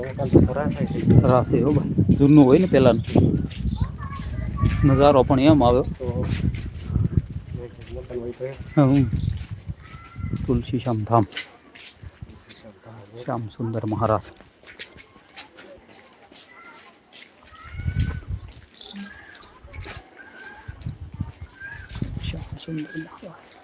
રાસે હો ભાઈ જૂનું હોય ને પહેલાંનું નજારો પણ એમ આવ્યો હમ તુલસી શ્યામ ધામ શ્યામ સુંદર મહારાજ શ્યામ સુંદર મહારાજ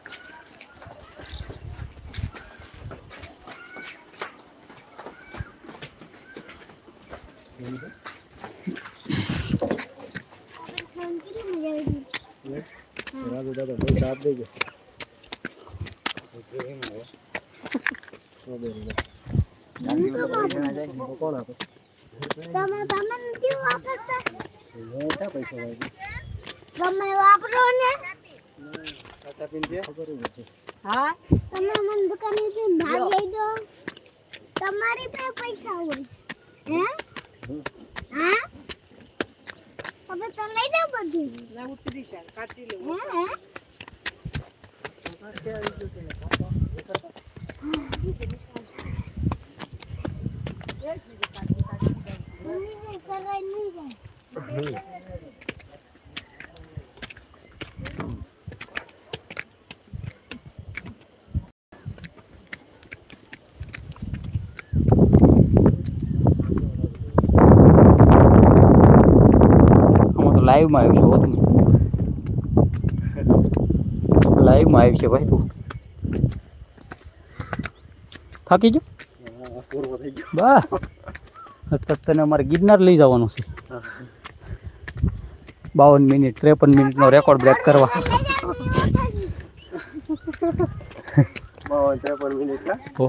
તમે નથી વાપરો ને હા તમે મને દુકાનેથી ભાગ લઈ દો તમારી પાસે પૈસા હોય, હે? હા? તમે તો લઈ દો બધું. ના ઉતરી ચાલ કાઢી લે હે હે. મમ્મીને લાઈવમાં આવ્યું છે હોતું લાઈવમાં આવ્યું છે ભાઈ તું. થાકી ગયો? બા. તને અમારે ગિરનાર લઈ જવાનું છે. બાવન મિનિટ ત્રેપન મિનિટનો રેકોર્ડ બ્રેક કરવા. બાવન ત્રેપન મિનિટ તો